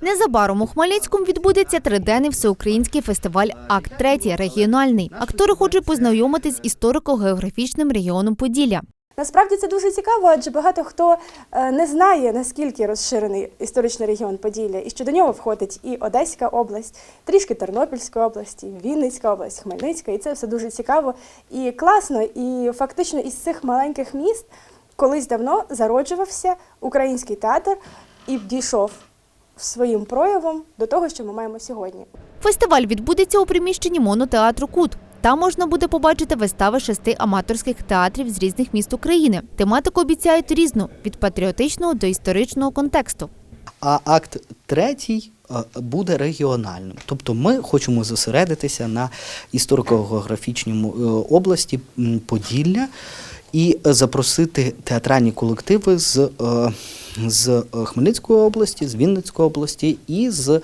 Незабаром у Хмельницькому відбудеться триденний всеукраїнський фестиваль Акт третій регіональний. Актори хочуть познайомитись з історико-географічним регіоном Поділля. Насправді це дуже цікаво, адже багато хто е, не знає, наскільки розширений історичний регіон Поділля, і що до нього входить і Одеська область, трішки Тернопільської області, Вінницька область, Хмельницька, і це все дуже цікаво і класно. І фактично із цих маленьких міст колись давно зароджувався український театр і дійшов своїм проявом до того, що ми маємо сьогодні. Фестиваль відбудеться у приміщенні монотеатру Кут. Там можна буде побачити вистави шести аматорських театрів з різних міст України. Тематику обіцяють різну від патріотичного до історичного контексту. А акт третій е, буде регіональним. Тобто ми хочемо зосередитися на історико-географічному е, області Поділля і е, запросити театральні колективи з, з е, Хмельницької області, з Вінницької області і з е,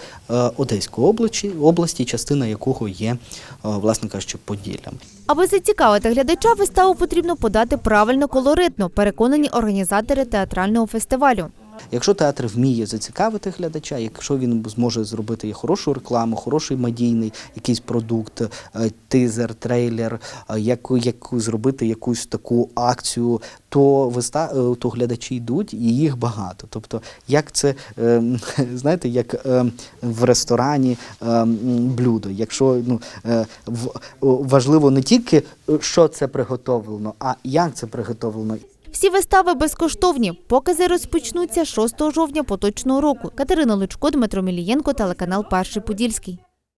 Одеської області, області, частина якого є, е, власне кажучи, Поділлям. Аби зацікавити глядача, виставу потрібно подати правильно колоритно, переконані організатори театрального фестивалю. Якщо театр вміє зацікавити глядача, якщо він зможе зробити хорошу рекламу, хороший медійний якийсь продукт, е, тизер, трейлер, е, яку, яку зробити якусь таку акцію, то виста, е, то глядачі йдуть і їх багато. Тобто, як це знаєте, як в ресторані блюдо. Якщо ну важливо не тільки що це приготовлено, а як це приготовлено. Всі вистави безкоштовні. Покази розпочнуться 6 жовтня поточного року. Катерина Лучко, Дмитро Мілієнко, телеканал Перший Подільський.